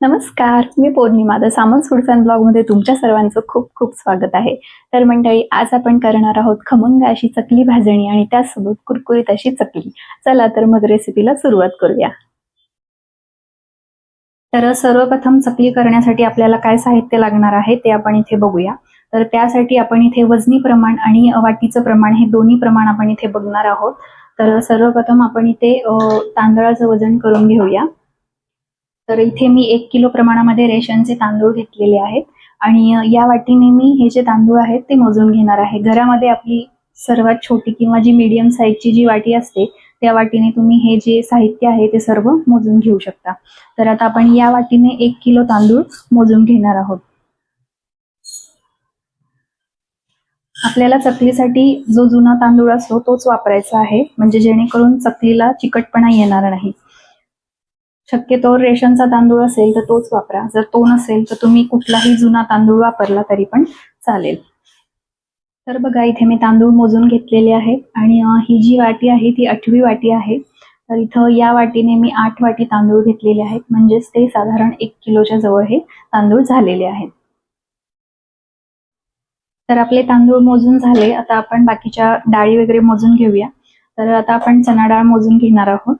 नमस्कार मी Pournima the Samant foods ब्लॉगमध्ये तुमच्या सर्वांचं खूप खूप स्वागत आहे. तर मंडळी आज आपण करणार आहोत खमंग अशी चकली भाजणी आणि त्यासोबत कुरकुरीत अशी चकली. चला तर मग रेसिपीला सुरुवात करूया. तर सर्वप्रथम चकली करण्यासाठी आपल्याला काय साहित्य लागणार आहे ते आपण इथे बघूया. तर त्यासाठी आपण इथे वजनी प्रमाण आणि वाटीचं प्रमाण हे दोन्ही प्रमाण आपण इथे बघणार आहोत. तर सर्वप्रथम आपण इथे तांदळाचं वजन करून घेऊया. तर इथे मी एक किलो प्रमाणामध्ये रेशनचे तांदूळ घेतलेले आहेत. आणि या वाटीने मी हे जे तांदूळ आहेत ते मोजून घेणार आहे. घरामध्ये आपली सर्वात छोटी किंवा जी मीडियम साईजची जी वाटी असते त्या वाटीने तुम्ही हे जे साहित्य आहे ते सर्व मोजून घेऊ शकता. तर आता आपण या वाटीने एक किलो तांदूळ मोजून घेणार आहोत. आपल्याला चकलीसाठी जो जुना तांदूळ असतो तोच वापरायचा आहे. म्हणजे जेणेकरून चकलीला चिकटपणा येणार नाही. शक्यतो रेशनचा तांदूळ असेल तर तोच वापरा. जर तो नसेल तर तुम्ही कुठलाही जुना तांदूळ वापरला तरी पण चालेल. तर बघा इथे मी तांदूळ मोजून घेतलेले आहेत आणि ही जी वाटी आहे ती आठवी वाटी आहे. तर इथं या वाटीने मी आठ वाटी तांदूळ घेतलेले आहेत. म्हणजेच ते साधारण एक किलोच्या जवळ हे तांदूळ झालेले आहेत. तर आपले तांदूळ मोजून झाले. आता आपण बाकीच्या डाळी वगैरे मोजून घेऊया. तर आता आपण चणा डाळ मोजून घेणार आहोत.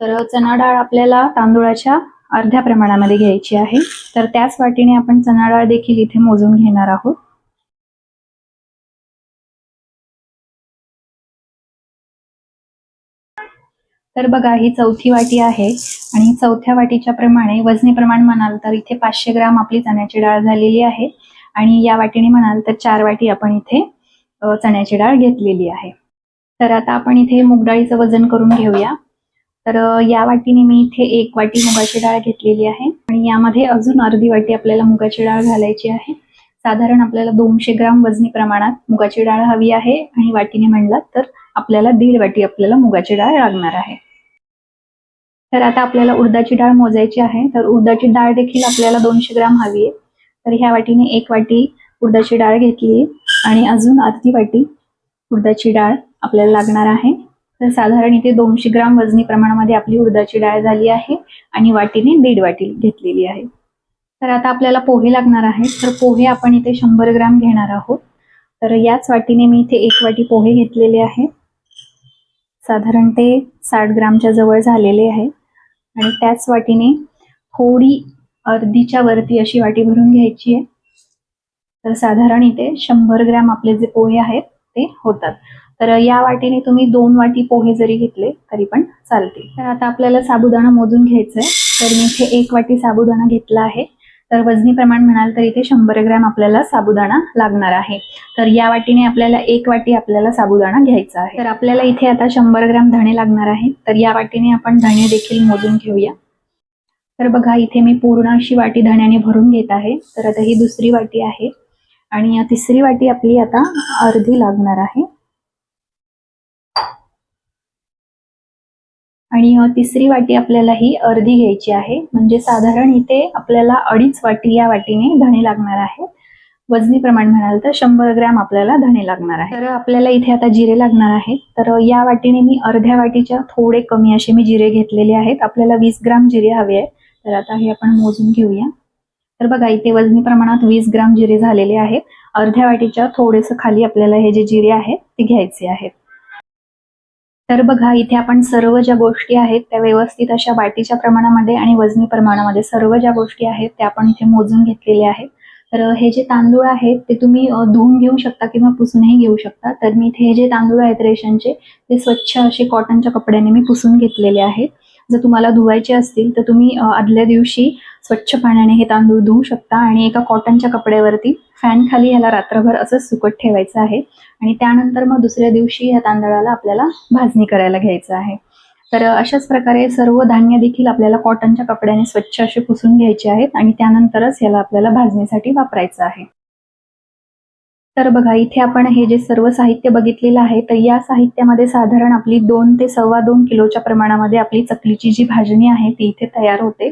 तर चणा डाळ आपल्याला तांदूळाच्या अर्ध्या प्रमाणामध्ये घ्यायची आहे. तर त्याच वाटीने आपण चणा डाळ देखील इथे मोजून घेणार आहोत. तर बघा ही चौथी वाटी आहे आणि चौथ्या वाटीच्या प्रमाणे वजनी प्रमाण म्हणाल तर इथे पाचशे ग्राम आपली चण्याची डाळ झालेली आहे आणि या वाटीने म्हणाल तर चार वाटी आपण इथे चण्याची डाळ घेतलेली आहे. तर आता आपण इथे मुगडाळीचं वजन करून घेऊया. तर या वाटीने मी इथे एक वाटी मुगाची डाळ घेतलेली आहे आणि यामध्ये अजून अर्धी वाटी आपल्याला मुगाची डाळ घालायची आहे. साधारण आपल्याला दोनशे ग्राम वजनी प्रमाणात मुगाची डाळ हवी आहे आणि वाटीने म्हणलात तर आपल्याला दीड वाटी आपल्याला मुगाची डाळ लागणार आहे. तर आता आपल्याला उडदाची डाळ मोजायची आहे. तर उडदाची डाळ देखील आपल्याला दोनशे ग्राम हवी आहे. तर ह्या वाटीने एक वाटी उडदाची डाळ घेतली आणि अजून अर्धी वाटी उडदाची डाळ आपल्याला लागणार आहे. तर साधारण इथे दोनशे ग्राम वजनी प्रमाणामध्ये आपली उडदाची डाळ झाली आहे आणि वाटीने दीड वाटी घेतलेली आहे. तर आता आपल्याला पोहे लागणार आहेत. तर पोहे आपण इथे शंभर ग्राम घेणार आहोत. तर याच वाटीने मी इथे एक वाटी पोहे घेतलेले आहे साधारण ते साठ ग्रामच्या जवळ झालेले आहे आणि त्याच वाटीने थोडी अर्धीच्या वरती अशी वाटी भरून घ्यायची आहे. तर साधारण इथे शंभर ग्रॅम आपले जे पोहे आहेत ते होतात. तर या वाटीने तुम्ही दोन वाटी पोहे जरी घेतले तरी पण चालतील. तर आता आपल्याला साबुदाणा मोजून घ्यायचा आहे तर मी इथे एक वाटी साबुदाणा घेतला आहे. तर वजनी प्रमाण म्हणाल तर इथे शंभर ग्रॅम आपल्याला साबुदाणा लागणार आहे. तर या वाटीने आपल्याला एक वाटी आपल्याला साबुदाणा घ्यायचा आहे. तर आपल्याला इथे आता शंभर ग्रॅम धणे लागणार आहे तर या वाटीने आपण धणे देखील मोजून घेऊया. तर बघा इथे मी पूर्ण अशी वाटी धण्याने भरून घेत आहे. तर आता ही दुसरी वाटी आहे. आणि या तिसरी वाटी आपली आता अर्धी लागणार आहे. आणि तिसरी वाटी आपल्याला ही अर्धी घ्यायची आहे. म्हणजे साधारण इथे आपल्याला अडीच वाटी या वाटीने धणे लागणार आहे. वजनी प्रमाण म्हणाल तर शंभर ग्रॅम आपल्याला धणे लागणार आहे. तर आपल्याला इथे आता जिरे लागणार आहेत. तर या वाटीने मी अर्ध्या वाटीच्या थोडे कमी असे मी जिरे घेतलेले आहेत. आपल्याला वीस ग्राम जिरे हवे आहे तर आता हे आपण मोजून घेऊया. तर बघा इथे वजनी प्रमाणात वीस ग्राम जिरे झालेले आहेत. अर्ध्या वाटीच्या थोडेस खाली आपल्याला हे जे जिरे आहेत ते घ्यायचे आहेत. तर बघा इथे आपण सर्व ज्या गोष्टी आहेत त्या व्यवस्थित अशा वाटीच्या प्रमाणामध्ये आणि वजनी प्रमाणामध्ये सर्व ज्या गोष्टी आहेत त्या आपण इथे मोजून घेतलेल्या आहेत. तर हे जे तांदूळ आहेत ते तुम्ही धुवून घेऊ शकता किंवा पुसूनही घेऊ शकता. तर मी इथे हे जे तांदूळ आहेत रेशनचे ते स्वच्छ असे कॉटनच्या कपड्याने मी पुसून घेतलेले आहेत. जर तुम्हाला धुवायचे असतील तर तुम्ही आदल्या दिवशी स्वच्छ पाण्याने हे तांदूळ धुवू शकता आणि एका कॉटनच्या कपड्यावरती फॅन खाली ह्याला रात्रभर असंच सुकत ठेवायचं आहे. आणि त्यानंतर मग दुसऱ्या दिवशी या तांदळाला आपल्याला भाजणी करायला घ्यायचं आहे. तर अशाच प्रकारे सर्व धान्य देखील आपल्याला कॉटनच्या कपड्याने स्वच्छ असे पुसून घ्यायचे आहेत आणि त्यानंतरच ह्याला आपल्याला भाजणीसाठी वापरायचं आहे. तर बघा इथे आपण हे जे सर्व साहित्य बघितलेलं आहे तर या साहित्यामध्ये साधारण आपली दोन ते सव्वा दोन किलोच्या प्रमाणामध्ये आपली चकलीची जी भाजणी आहे ती इथे तयार होते.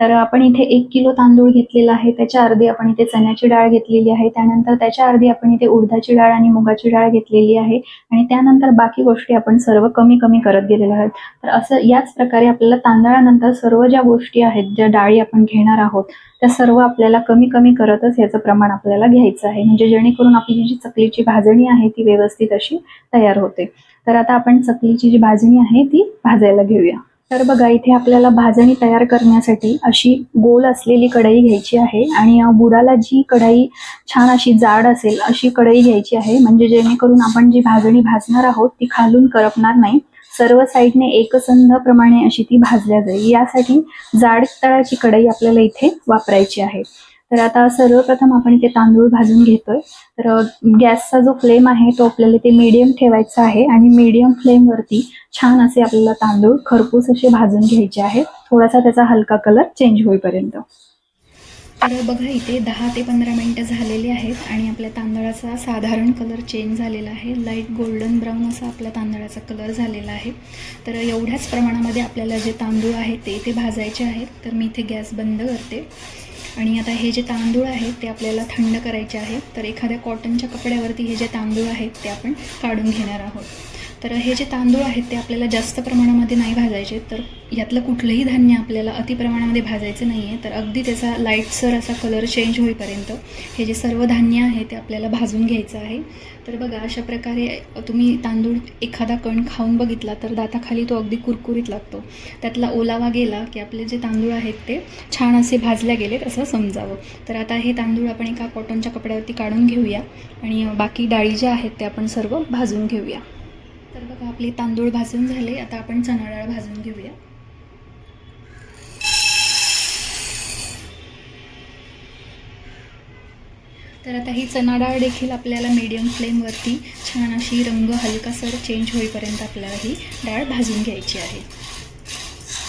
तर आपण इथे एक किलो तांदूळ घेतलेला आहे त्याच्या अर्धी आपण इथे चण्याची डाळ घेतलेली आहे त्यानंतर त्याच्या अर्धी आपण इथे उडदाची डाळ आणि मुगाची डाळ घेतलेली आहे आणि त्यानंतर बाकी गोष्टी आपण सर्व कमी कमी करत गेलेल्या आहेत. तर असं याच प्रकारे आपल्याला तांदळानंतर सर्व ज्या गोष्टी आहेत ज्या डाळी आपण घेणार आहोत त्या सर्व आपल्याला कमी कमी करतच याचं प्रमाण आपल्याला घ्यायचं आहे. म्हणजे जेणेकरून आपली जी चकलीची भाजणी आहे ती व्यवस्थित अशी तयार होते. तर आता आपण चकलीची जी भाजणी आहे ती भाजायला घेऊया. तर बघा इथे आपल्याला भाजणी तयार करण्यासाठी अशी गोल असलेली कढई घ्यायची आहे आणि बुराला बुडाला जी कढई छान अशी जाड असेल अशी कढई घ्यायची आहे. म्हणजे जेणेकरून आपण जी भाजणी भाजणार आहोत ती खालून करपणार नाही. सर्व साईडने एकसंध प्रमाणे अशी ती भाजल्या जाईल. यासाठी जाड तळाची कढई आपल्याला इथे वापरायची आहे. तर आता सर्वप्रथम आपण इथे तांदूळ भाजून घेतोय. तर गॅसचा जो फ्लेम आहे तो आपल्याला ते मीडियम ठेवायचा आहे आणि मीडियम फ्लेमवरती छान असे आपल्याला तांदूळ खरपूस असे भाजून घ्यायचे आहे थोडासा त्याचा हलका कलर चेंज होईपर्यंत. तर बघा इथे दहा ते पंधरा मिनटं झालेली आहेत आणि आपल्या तांदळाचा साधारण कलर चेंज झालेला आहे. लाइट गोल्डन ब्राऊन असा आपल्या तांदळाचा कलर झालेला आहे. तर एवढ्याच प्रमाणामध्ये आपल्याला जे तांदूळ आहेत ते इथे भाजायचे आहेत. तर मी इथे गॅस बंद करते. आणि आता हे जे तांदूळ आहेत ते आपल्याला थंड करायचे आहेत. तर एखाद्या कॉटनच्या कपड्यावरती हे जे तांदूळ आहेत ते आपण काढून घेणार आहोत. तर हे जे तांदूळ आहेत ते आपल्याला जास्त प्रमाणामध्ये नाही भाजायचे तर यातलं कुठलंही धान्य आपल्याला अतिप्रमाणामध्ये भाजायचं नाही आहे तर अगदी त्याचा लाईटसर असा कलर चेंज होईपर्यंत हे जे सर्व धान्य आहे ते आपल्याला भाजून घ्यायचं आहे. तर बघा अशा प्रकारे तुम्ही तांदूळ एखादा कण खाऊन बघितला तर दाताखाली तो अगदी कुरकुरीत लागतो. त्यातला ओलावा गेला की आपले जे तांदूळ आहेत ते छान असे भाजल्या गेलेत असं समजावं. तर आता हे तांदूळ आपण एका कॉटनच्या कपड्यावरती काढून घेऊया आणि बाकी डाळी ज्या आहेत त्या आपण सर्व भाजून घेऊया. तर बघा आपले तांदूळ भाजून झाले. आता आपण चणा डाळ भाजून घेऊया. तर आता ही चणा डाळ देखील आपल्याला मीडियम फ्लेमवरती छान अशी रंग हलकासर चेंज होईपर्यंत आपल्याला ही डाळ भाजून घ्यायची आहे.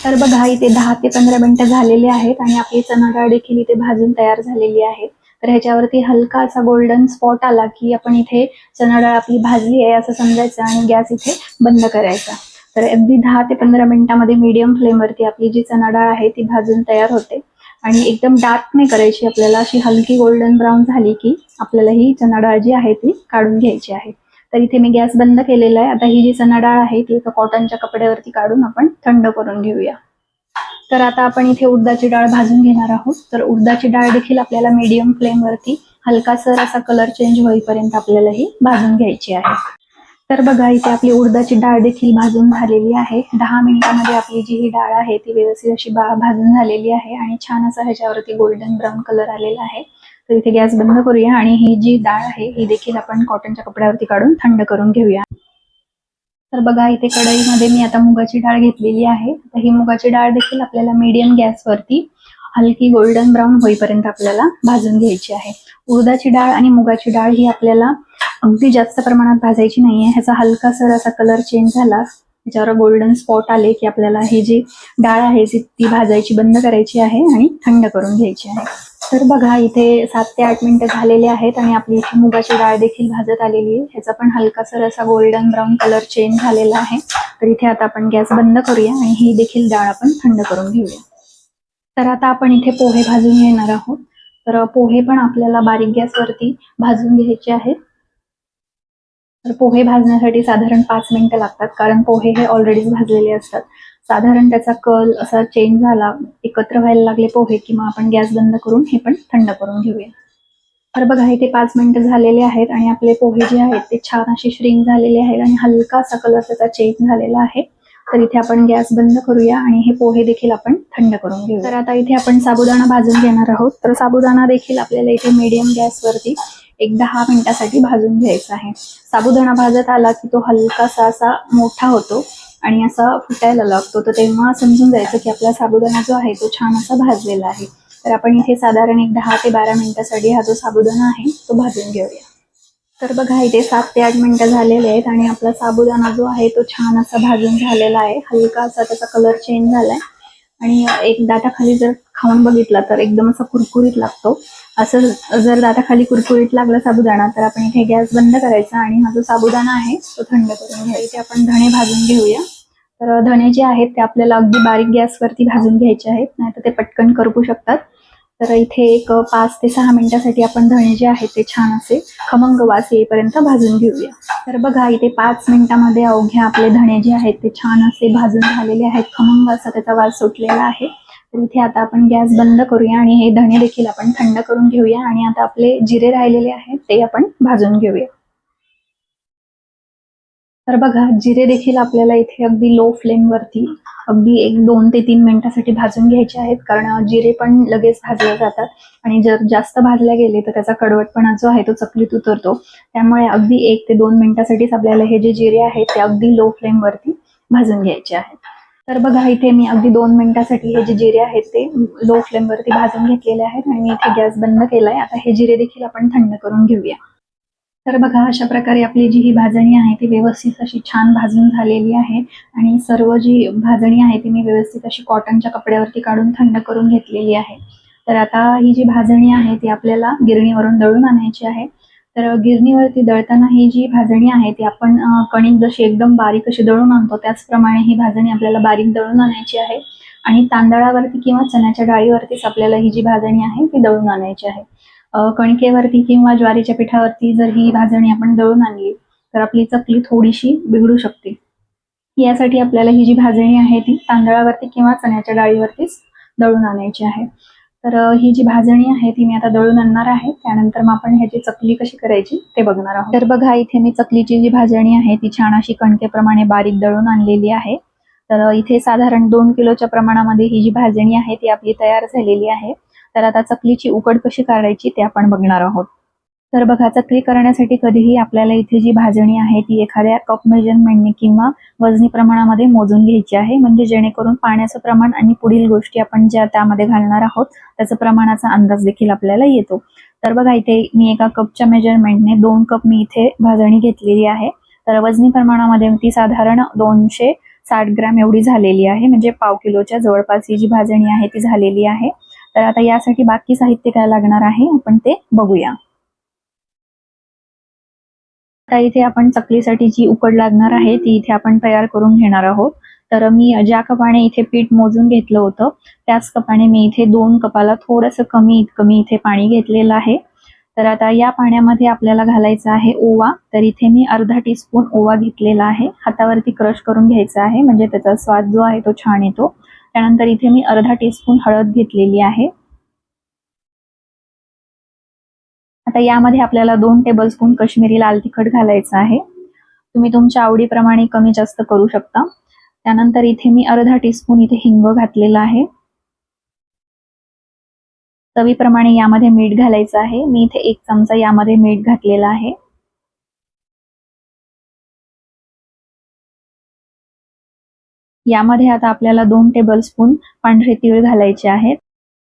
तर बघा इथे दहा ते पंधरा मिनटं झालेली आहेत आणि आपली चणा डाळ देखील इथे भाजून तयार झालेली आहे. तर ह्याच्यावरती हलका असा गोल्डन स्पॉट आला की आपण इथे चणा डाळ आपली भाजली आहे असं समजायचं आणि गॅस इथे बंद करायचा. तर अगदी दहा ते पंधरा मिनिटामध्ये मीडियम फ्लेमवरती आपली जी चणा डाळ आहे ती भाजून तयार होते. आणि एकदम डार्क नाही करायची आपल्याला अशी हलकी गोल्डन ब्राऊन झाली की आपल्याला ही चणा डाळ जी आहे ती काढून घ्यायची आहे. तर इथे मी गॅस बंद केलेला आहे. आता ही जी चणा डाळ आहे ती एका कॉटनच्या कपड्यावरती काढून आपण थंड करून घेऊया. तर आता आपण इथे उडदाची डाळ भाजून घेणार आहोत. तर उडदाची डाळ देखील आपल्याला मीडियम फ्लेमवरती हलकासर असा कलर चेंज होईपर्यंत आपल्याला ही भाजून घ्यायची आहे. तर बघा इथे आपली उडदाची डाळ देखील भाजून झालेली आहे. दहा मिनिटांमध्ये आपली जी ही डाळ आहे ती व्यवस्थित अशी भाजून झालेली आहे आणि छान असा ह्याच्यावरती गोल्डन ब्राऊन कलर आलेला आहे. तर इथे गॅस बंद करूया आणि ही जी डाळ आहे ही देखील आपण कॉटनच्या कपड्यावरती काढून थंड करून घेऊया. तर बघा इथे कढईमध्ये मी आता मुगाची डाळ घेतलेली आहे. तर ही मुगाची डाळ देखील आपल्याला मीडियम गॅसवरती हलकी गोल्डन ब्राऊन होईपर्यंत आपल्याला भाजून घ्यायची आहे. उडदाची डाळ आणि मुगाची डाळ ही आपल्याला अगदी जास्त प्रमाणात भाजायची नाहीये. ह्याचा हलकासर असा कलर चेंज झाला त्याच्यावर गोल्डन स्पॉट आले की आपल्याला ही जी डाळ आहे ती ती भाजायची बंद करायची आहे आणि थंड करून घ्यायची आहे. तर बघा इथे सात ते आठ मिनिटं झालेले आहेत आणि आपली इथे मुगाची डाळ देखील भाजत आलेली आहे. ह्याचा पण हलकासर असा गोल्डन ब्राऊन कलर चेंज झालेला आहे. तर इथे आता आपण गॅस बंद करूया आणि ही देखील डाळ आपण थंड करून घेऊया. तर आता आपण इथे पोहे भाजून घेणार आहोत. तर पोहे पण आपल्याला बारीक गॅसवरती भाजून घ्यायचे आहेत. तर पोहे भाजण्यासाठी साधारण पाच मिनिटं लागतात कारण पोहे हे ऑलरेडीच भाजलेले असतात. साधारण त्याचा कल असा चेंज झाला एकत्र व्हायला लागले पोहे किंवा आपण गॅस बंद करून हे पण थंड करून घेऊया. तर बघा इथे पाच मिनिटं झालेले आहेत आणि आपले पोहे जे आहेत ते छान असे श्रिंक झालेले आहेत आणि हलकासा कलर त्याचा चेंज झालेला आहे. तर इथे आपण गॅस बंद करूया आणि हे पोहे देखील आपण थंड करून घेऊ तर आता इथे आपण साबुदाणा भाजून घेणार आहोत. तर साबुदाणा देखील आपल्याला इथे मीडियम गॅसवरती एक दहा मिनिटासाठी भाजून घ्यायचा आहे. साबुदाणा भाजत आला की तो हलकासा असा मोठा होतो. आणि असा फुटायला लागतो. तर तेव्हा समजून जायचं की आपला साबुदाणा जो आहे तो छान असा भाजलेला आहे. तर आपण इथे साधारण एक दहा ते बारा मिनिटासाठी हा जो साबुदाणा आहे तो भाजून घेऊया. तर बघा इथे सात ते आठ मिनिटं झालेले आहेत आणि आपला साबुदाणा जो आहे तो छान असा भाजून झालेला आहे. हलका असा त्याचा कलर चेंज झालाय. आणि एक दाताखाली जर खाऊन बघितला तर एकदम असा कुरकुरीत लागतो. असं जर दाताखाली कुरकुरीत लागला साबुदाणा तर आपण इथे गॅस बंद करायचा आणि हा जो साबुदाणा आहे तो थंड करून घ्यायचा. इथे आपण धणे भाजून घेऊया. तर धणे जे आहेत ते आपल्याला अगदी बारीक गॅसवरती भाजून घ्यायचे आहेत नाहीतर ते पटकन करपू शकतात. तर इथे एक पाच ते सहा मिनिटासाठी आपण धणे जे आहेत ते छान असे खमंग वास येईपर्यंत भाजून घेऊया. तर बघा इथे पाच मिनिटामध्ये अवघ्या आपले धणे जे आहेत ते छान असे भाजून झालेले आहेत. खमंग असा त्याचा वास सुटलेला आहे. तर इथे आता आपण गॅस बंद करूया आणि हे धणे देखील आपण थंड करून घेऊया आणि आता आपले जिरे राहिलेले आहेत ते आपण भाजून घेऊया. तर बघा जिरे देखील आपल्याला इथे अगदी लो फ्लेम वरती अगदी एक दोन ते तीन मिनिटासाठी भाजून घ्यायचे आहेत. कारण जिरे पण लगेच भाजले जातात. आणि जर जास्त भाजले गेले तर त्याचा कडवटपणा जो आहे तो चकलीत उतरतो. त्यामुळे अगदी एक ते दोन मिनिटासाठीच आपल्याला हे जे जिरे आहेत ते अगदी लो फ्लेम वरती भाजून घ्यायचे आहेत. तर बघा इथे मी अगदी दोन मिनिटासाठी हे जे जिरे आहेत ते लो फ्लेम वरती भाजून घेतलेले आहेत. आणि मी इथे गॅस बंद केलाय. आता हे जिरे देखील आपण थंड करून घेऊया. तर बघा अशा प्रकारे आपली जी ही भाजणी आहे ती व्यवस्थित अशी छान भाजून झालेली आहे. आणि सर्व जी भाजणी आहे ती मी व्यवस्थित अशी कॉटनच्या कपड्यावरती काढून थंड करून घेतलेली आहे. तर आता ही जी भाजणी आहे ती आपल्याला गिरणीवरून दळून आणायची आहे. तर गिरणीवरती दळताना ही जी भाजणी आहे ती आपण कणिक जशी एकदम बारीक अशी दळून आणतो त्याचप्रमाणे ही भाजणी आपल्याला बारीक दळून आणायची आहे. आणि तांदळावरती किंवा चण्याच्या डाळीवरतीच आपल्याला ही जी भाजणी आहे ती दळून आणायची आहे. कणकेवरती किंवा ज्वारीच्या पिठावरती जर ही भाजणी आपण दळून आणली तर आपली चकली थोडीशी बिघडू शकते. यासाठी आपल्याला ही जी भाजणी आहे ती तांदळावरती किंवा चण्याच्या डाळीवरतीच दळून आणायची आहे. तर ही जी भाजणी आहे ती मी आता दळून आणणार आहे. त्यानंतर मग आपण ह्याची चकली कशी करायची ते बघणार आहोत. तर बघा इथे मी चकलीची जी भाजणी आहे ती छान अशी कणकेप्रमाणे बारीक दळून आणलेली आहे. तर इथे साधारण दोन किलोच्या प्रमाणामध्ये ही जी भाजणी आहे ती आपली तयार झालेली आहे. तर आता चकलीची उकड कशी काढायची ते आपण बघणार आहोत. तर बघा चकली करण्यासाठी कधीही आपल्याला इथे जी भाजणी आहे ती एखाद्या कप मेजरमेंटने किंवा वजनी प्रमाणामध्ये मोजून घ्यायची आहे. म्हणजे जेणेकरून पाण्याचं प्रमाण आणि पुढील गोष्टी आपण ज्या त्यामध्ये घालणार आहोत त्याचं प्रमाणाचा अंदाज देखील आपल्याला येतो. तर बघा इथे मी एका कपच्या मेजरमेंटने दोन कप मी इथे भाजणी घेतलेली आहे. तर वजनी प्रमाणामध्ये ती साधारण दोनशे साठ ग्रॅम एवढी झालेली आहे. म्हणजे पाव किलोच्या जवळपास ही जी भाजणी आहे ती झालेली आहे. तर आता यासाठी बाकी साहित्य काय लागणार आहे? आपण ते बघूया. आता इथे आपण चकलीसाठी जी उकड लागणार आहे ती इथे आपण तयार करून घेणार आहोत. तर मी ज्या कपाने इथे पीठ मोजून घेतलं होतं त्याच कपाने मी इथे दोन कपाला थोडंसं कमी इतकं मी इथे पाणी घेतलेलं आहे. तर आता या पाण्यामध्ये आपल्याला घालायचं आहे ओवा. तर इथे मी अर्धा टीस्पून ओवा घेतलेला आहे. हातावरती क्रश करून घ्यायचा आहे म्हणजे त्याचा स्वाद जो आहे तो छान येतो. त्यानंतर इथे मी अर्धा टीस्पून हळद घेतलेली आहे. आता यामध्ये आपल्याला दोन टेबलस्पून कश्मीरी लाल तिखट घालायचं आहे. तुम्ही तुमच्या आवडीप्रमाणे कमी जास्त करू शकता. त्यानंतर इथे मी अर्धा टीस्पून इथे हिंग घातलेला आहे. चवीप्रमाणे यामध्ये मीठ घालायचं आहे. मी इथे एक चमचा यामध्ये मीठ घातलेला आहे. यामध्ये आता आपल्याला दोन टेबल स्पून पांढरे तीळ घालायचे आहेत.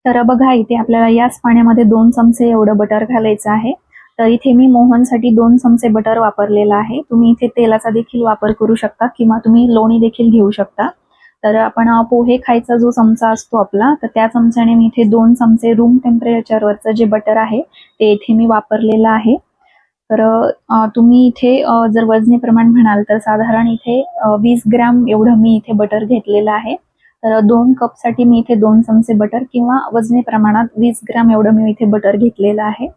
तर बघा इथे आपल्याला याच पाण्यामध्ये दोन चमचे एवढं बटर घालायचं आहे. तर इथे मी मोहनसाठी दोन चमचे बटर वापरलेला आहे. तुम्ही इथे तेलाचा देखील वापर करू शकता किंवा तुम्ही लोणी देखील घेऊ शकता. तर आपण पोहे खायचा जो चमचा असतो आपला तर त्या चमच्याने मी इथे दोन चमचे रूम टेम्परेचरवरचं जे बटर आहे ते इथे मी वापरलेलं आहे. तर तुम्ही इथे जर वजनी प्रमाण म्हणाल तर साधारण इथे वीस ग्रॅम एवढं मी इथे बटर घेतलेलं आहे. तर दोन कपसाठी मी इथे दोन चमचे बटर किंवा वजनी प्रमाणात वीस ग्रॅम एवढं मी इथे बटर घेतलेलं आहे.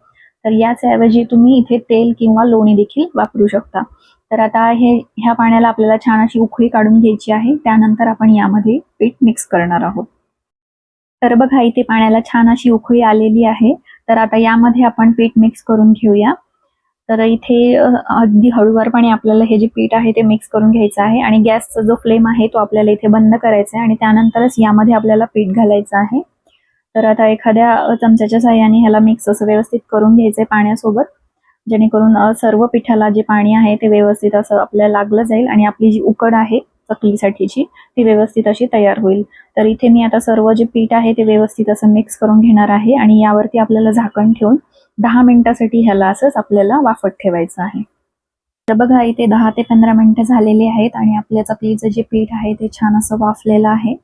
तर याच्याऐवजी तुम्ही इथे तेल किंवा लोणी देखील वापरू शकता. तर आता हे ह्या पाण्याला आपल्याला छान अशी उकळी काढून घ्यायची आहे. त्यानंतर आपण यामध्ये पीठ मिक्स करणार आहोत. तर बघा इथे पाण्याला छान अशी उकळी आलेली आहे. तर आता यामध्ये आपण पीठ मिक्स करून घेऊया. तर इथे अगदी हळूवारपणे आपल्याला हे जे पीठ आहे ते मिक्स करून घ्यायचं आहे आणि गॅसचा जो फ्लेम आहे तो आपल्याला इथे बंद करायचा आहे आणि त्यानंतरच यामध्ये आपल्याला पीठ घालायचं आहे. तर आता एखाद्या चमच्याच्या साह्याने ह्याला मिक्स असं व्यवस्थित करून घ्यायचंय पाण्यासोबत. जेणेकरून सर्व पिठाला जे पाणी आहे ते व्यवस्थित असं आपल्याला लागलं जाईल आणि आपली जी उकड आहे चकलीसाठीची ती व्यवस्थित अशी तयार होईल. तर इथे मी आता सर्व जे पीठ आहे ते व्यवस्थित असं मिक्स करून घेणार आहे आणि यावरती आपल्याला झाकण ठेवून दहा मिनिटासाठी ह्याला असंच आपल्याला वाफत ठेवायचं आहे. तर बघा इथे दहा ते पंधरा मिनिटं झालेली आहेत आणि आपल्या चकलीचं जे पीठ आहे ते छान असं वाफलेलं आहे.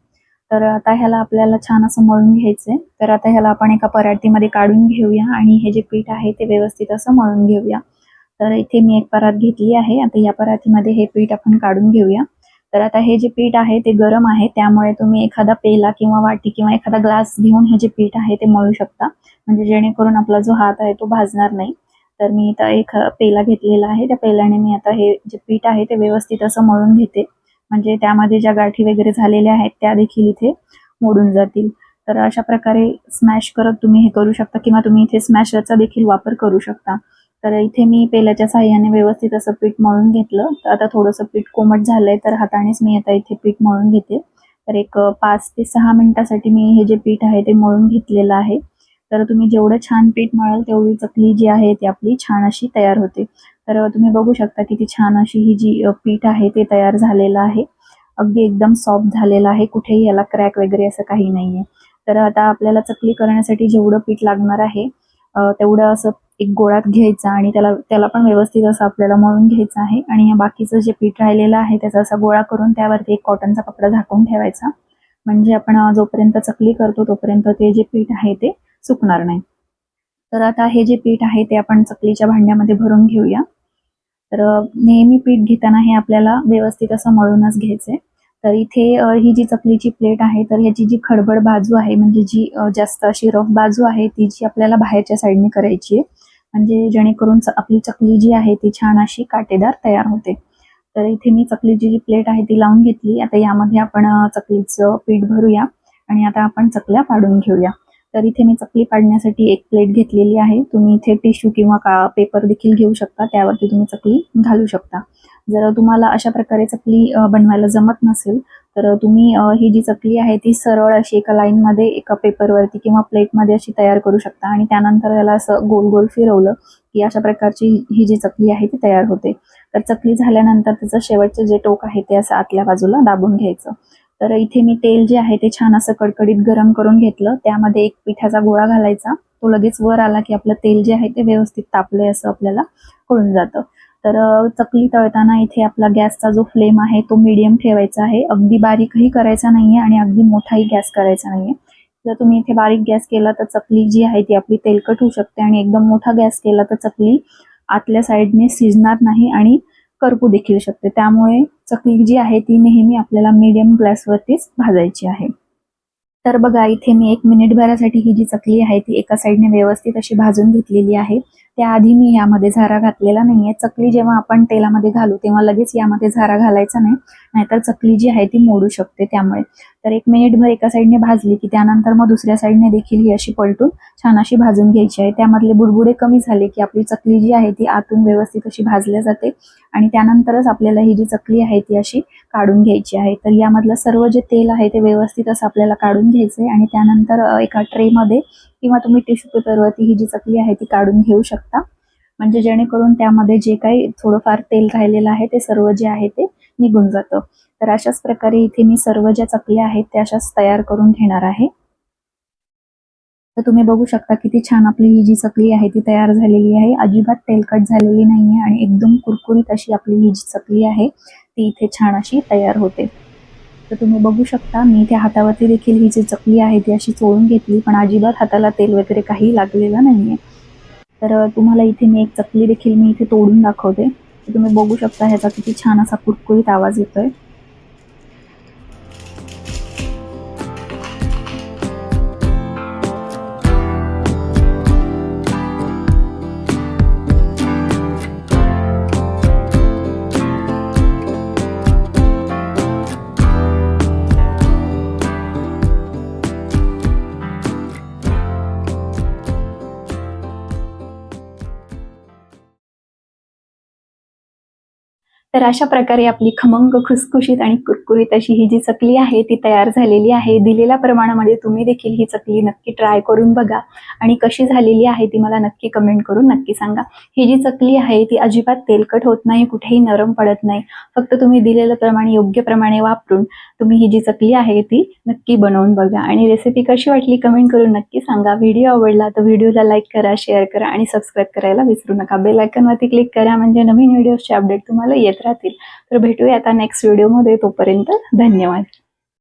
तर आता ह्याला आपल्याला छान असं मळून घ्यायचंय तर आता ह्याला आपण एका पराठीमध्ये काढून घेऊया आणि हे जे पीठ आहे ते व्यवस्थित असं मळून घेऊया. तर इथे मी एक परात घेतली आहे. आता या परातीमध्ये हे पीठ आपण काढून घेऊया. तर आता हे जे पीठ आहे ते गरम आहे त्यामुळे तुम्ही एखादा पेला किंवा वाटी किंवा एखादा ग्लास घेऊन हे जे पीठ आहे ते मळू शकता. म्हणजे जेणेकरून आपला जो हात आहे तो भाजणार नाही. तर मी इथं एक पेला घेतलेला आहे. त्या पेल्याने मी आता हे जे पीठ आहे ते व्यवस्थित असं मळून घेते. म्हणजे त्यामध्ये ज्या गाठी वगैरे झालेल्या आहेत त्या देखील इथे मोडून जातील. तर अशा प्रकारे स्मॅश करत तुम्ही हे करू शकता किंवा तुम्ही इथे स्मॅशरचा देखील वापर करू शकता. तर इथे मी पेल्याच्या साह्याने व्यवस्थित असं पीठ मळून घेतलं. तर आता थोडंसं पीठ कोमट झालंय तर हातानेच मी आता इथे पीठ मळून घेते. तर एक पाच ते सहा मिनिटासाठी मी हे जे पीठ आहे ते मळून घेतलेलं आहे. तर तुम्ही जेवढं छान पीठ मळाल तेवढी चकली जी आहे ती आपली छान अशी तयार होते. तर तुम्ही बघू शकता किती छान अशी ही जी पीठ आहे ते तयार झालेलं आहे. अगदी एकदम सॉफ्ट झालेलं आहे. कुठेही याला क्रॅक वगैरे असं काही नाहीये. तर आता आपल्याला चकली करण्यासाठी जेवढं पीठ लागणार आहे तेवढं असं एक गोळ्यात घ्यायचा आणि त्याला त्याला पण व्यवस्थित असं आपल्याला मळून घ्यायचं आहे. आणि बाकीचं जे पीठ राहिलेलं आहे त्याचा असा गोळा करून त्यावरती एक कॉटनचा कपडा झाकून ठेवायचा. म्हणजे आपण जोपर्यंत चकली करतो तोपर्यंत ते जे पीठ आहे ते सुकणार नाही. तर आता हे जे पीठ आहे ते आपण चकलीच्या भांड्यामध्ये भरून घेऊया. तर नेहमी पीठ घेताना हे आपल्याला व्यवस्थित असं मळूनच घ्यायचंय. तर इथे ही जी चकलीची प्लेट आहे तर ह्याची जी खडबड बाजू आहे म्हणजे जी जास्त अशी रफ बाजू आहे ती जी आपल्याला बाहेरच्या साईडने करायची आहे. म्हणजे जेणेकरून आपली चकली जी आहे ती छान अशी काटेदार तयार होते. तर इथे मी चकलीची जी प्लेट आहे ती लावून घेतली. आता यामध्ये आपण चकलीचं पीठ भरूया आणि आता आपण चकल्या पाडून घेऊया. तर इथे मी चकली पाडण्यासाठी एक प्लेट घेतलेली आहे. तुम्ही इथे टिश्यू किंवा का पेपर देखील घेऊ शकता. त्यावरती तुम्ही चकली घालू शकता. जर तुम्हाला अशा प्रकारे चकली बनवायला जमत नसेल तर तुम्ही ही जी चकली आहे ती सरळ अशी एका लाईनमध्ये एका पेपरवरती किंवा प्लेटमध्ये अशी तयार करू शकता. आणि त्यानंतर याला असं गोल गोल फिरवलं की अशा प्रकारची ही जी चकली आहे ती तयार होते. तर चकली झाल्यानंतर त्याचं शेवटचं जे टोक आहे ते असं आतल्या बाजूला दाबून घ्यायचं. तर इथे मी तेल जे आहे ते छान असं कडकडीत गरम करून घेतलं. त्यामध्ये एक पिठाचा गोळा घालायचा. तो लगेच वर आला की आपलं तेल जे आहे ते व्यवस्थित तापलंय असं आपल्याला कळून जातं. तर चकली तळताना इथे आपला गॅसचा जो फ्लेम आहे तो मिडियम ठेवायचा आहे. अगदी बारीकही करायचा नाहीये आणि अगदी मोठाही गॅस करायचा नाहीये. जर तुम्ही इथे बारीक गॅस केला तर चकली जी आहे ती आपली तेलकट होऊ शकते आणि एकदम मोठा गॅस केला तर चकली आतल्या साईडने शिजणार नाही आणि करपू देखील शकते. त्यामुळे चकली जी आहे ती नेहमी आपल्याला मीडियम ग्लासवरतीच भाजायची आहे. तर बघा इथे मी एक मिनिट भरासाठी ही जी चकली आहे ती एका साईडने व्यवस्थित अशी भाजून घेतलेली आहे. त्याआधी मी यामध्ये झारा घातलेला नाहीये. चकली जेव्हा आपण तेलामध्ये घालू तेव्हा लगेच यामध्ये झारा घालायचा नाही. नाहीतर चकली जी आहे ती मोडू शकते त्यामुळे. तर एक मिनिटभर एका साईडने भाजली की त्यानंतर मग दुसऱ्या साईडने देखील ही अशी पलटून छान अशी भाजून घ्यायची आहे. त्यामधले बुडबुडे कमी झाले की आपली चकली जी आहे ती आतून व्यवस्थित अशी भाजल्या जाते आणि त्यानंतरच आपल्याला ही जी चकली आहे ती अशी काढून घ्यायची आहे. तर यामधलं सर्व जे तेल आहे ते व्यवस्थित असं आपल्याला काढून घ्यायचंय आणि त्यानंतर एका ट्रेमध्ये किंवा तुम्ही टिश्यू पेपरवरती ही जी चकली आहे ती काढून घेऊ शकता. म्हणजे जेणेकरून त्यामध्ये जे काही थोडंफार तेल राहिलेलं आहे ते सर्व जे आहे ते निघून जातं. तर अशाच प्रकारे इथे मी सर्व ज्या चकल्या आहेत त्या अशाच तयार करून घेणार आहे. तर तुम्ही बघू शकता किती छान आपली ही जी चकली आहे ती तयार झालेली आहे. अजिबात तेलकट झालेली नाहीये आणि एकदम कुरकुरीत अशी आपली ही जी चकली आहे ती इथे छान अशी तयार होते. तर तुम्ही बघू शकता मी इथे हातावरती देखील ही जी चकली आहे ती अशी चोळून घेतली पण अजिबात हाताला तेल वगैरे काही लागलेलं नाहीये. तर तुम्हाला इथे मी एक चकली देखील मी इथे तोडून दाखवते. तुम्ही बघू शकता ह्याचा किती छान असा कुरकुरीत आवाज येतोय. तर अशा प्रकारे आपली खमंग खुसखुशीत आणि कुरकुरीत अशी ही जी चकली आहे ती तयार झालेली आहे. दिलेल्या प्रमाणामध्ये तुम्ही देखील ही चकली नक्की ट्राय करून बघा. आणि कशी झालेली आहे ती मला नक्की कमेंट करून नक्की सांगा. ही जी चकली आहे ती अजिबात तेलकट होत नाही कुठेही नरम पडत नाही. फक्त तुम्ही दिलेलं प्रमाणे योग्य प्रमाणे वापरून तुम्ही ही जी चकली आहे ती नक्की बनवून बघा. आणि रेसिपी कशी वाटली कमेंट करून नक्की सांगा. व्हिडिओ आवडला तर व्हिडिओला लाईक करा शेअर करा आणि सबस्क्राईब करायला विसरू नका. बेल आयकनवरती क्लिक करा. म्हणजे नवीन व्हिडिओजचे अपडेट तुम्हाला येत राहतील तर भेटूया आता नेक्स्ट व्हिडिओमध्ये तोपर्यंत धन्यवाद.